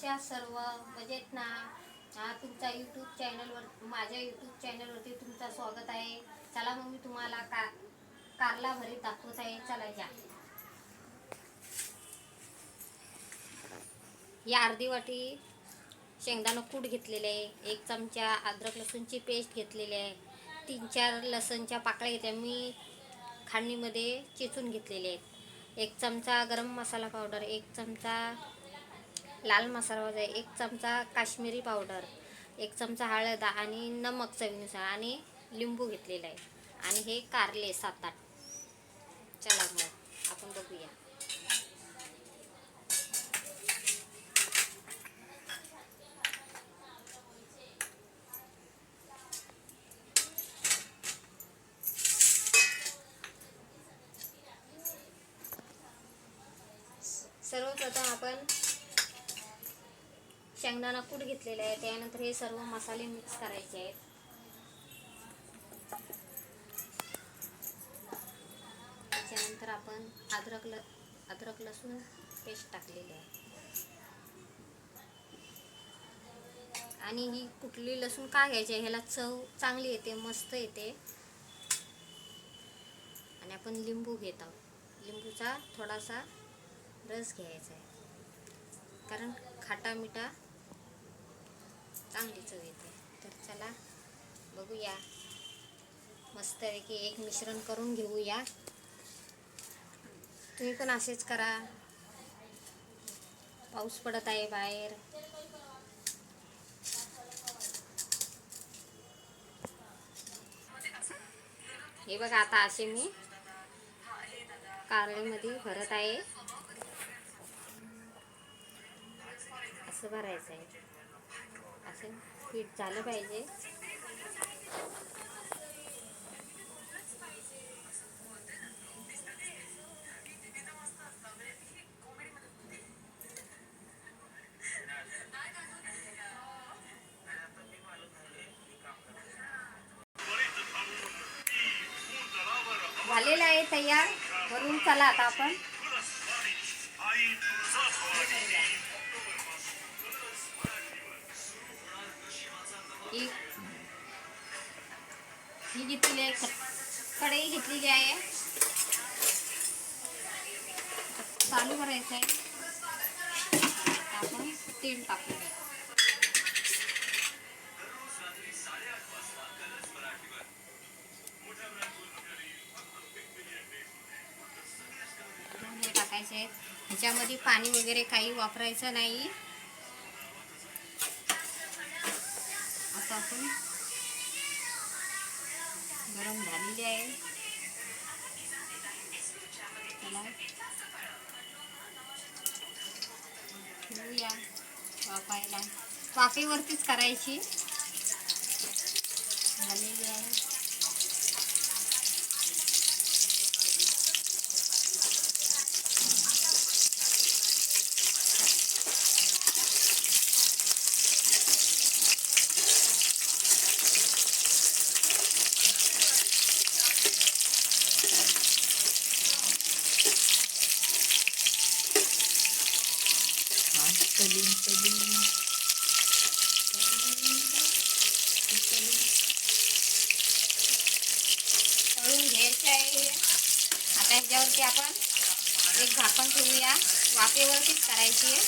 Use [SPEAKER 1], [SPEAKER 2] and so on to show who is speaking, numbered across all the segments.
[SPEAKER 1] अशा सर्व मजेत ना हा तुमचा यूट्यूब चॅनलवर माझ्या यूट्यूब चॅनलवरती तुमचं स्वागत आहे. चला मग मी तुम्हाला का कारला भरीत दाखवत आहे. चला या. या अर्धी वाटी शेंगदाणा कूट घेतलेले आहे. एक चमचा अद्रक लसूणची पेस्ट घेतलेली आहे. तीन चार लसणच्या पाकळ्या घेतल्या. मी खांडणीमध्ये चेचून घेतलेले आहेत. एक चमचा गरम मसाला पावडर एक चमचा लाल मसाला पावडर एक चमचा काश्मीरी पावडर एक चमचा हळद आणि नमक चवीनुसार आणि लिंबू घेतलेला आहे. आणि हे कारले सात आठ. चला मग आपण बघूया. सर्वप्रथम आपण शेंगदाणा कूट घेतलेला आहे. त्यानंतर हे सर्व मसाले मिक्स करायचे आहेत. त्याच्यानंतर आपण अद्रक ल अद्रक लसूण पेस्ट टाकलेली आहे. आणि ही कुठली लसूण का घ्यायची आहे? ह्याला चव चांगली येते मस्त येते. आणि आपण लिंबू घेत आहोत. लिंबूचा थोडासा रस घ्यायचा आहे. कारण खाटा मिठा चांगली चव येते. तर चला बघूया. मस्तपैकी एक मिश्रण करून घेऊया. तुम्ही पण असेच करा. पाऊस पडत आहे बाहेर. हे बघा आता असे मी कारळीमध्ये भरत आहे. असं भरायचं आहे. पीठ झालं पाहिजे. झालेलं आहे तयार. वरून चला आता आपण. ही ही घेतलेली आहे कढई घेतलेली आहे. चालू करायचं आहे. आपण तेल टाकूया टाकायचे आहेत. ह्याच्यामध्ये पाणी वगैरे काही वापरायचं नाही. आता आपण गरम झालेली आहे. त्याला ठेवूया वाफायला. वाफेवरतीच करायची. झालेली आहे. तळून घ्यायचं आहे. आता ह्याच्यावरती आपण एक झाकण ठेवूया. वाफेवरतीच करायची आहे.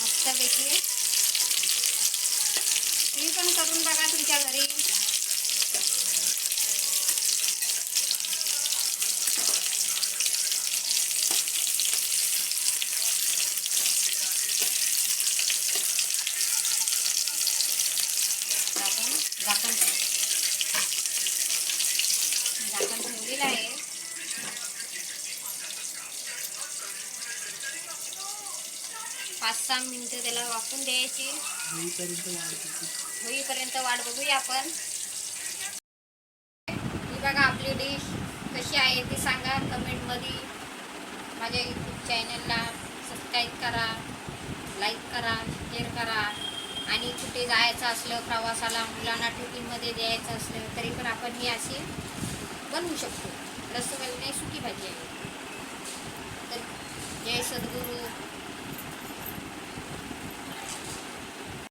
[SPEAKER 1] मस्तपैकी. तुम्ही पण करून बघा तुमच्या घरी आता आपण झाकण झाकण ठेवलेलं आहे. पाच सहा मिनिटं त्याला वाफून द्यायची. होईपर्यंत वाट बघूया आपण. ही बघा आपली डिश कशी आहे ती सांगा कमेंटमध्ये. माझ्या यूट्यूब चॅनलला सबस्क्राईब करा लाईक करा शेअर करा. आणि कुठे जायचं असलं प्रवासाला मुलांना टिफिनमध्ये द्यायचं असलं तरी पण आपण ही अशी बनवू शकतो. रसवलने सुकी भाजी आहे. तर जय सद्गुरू.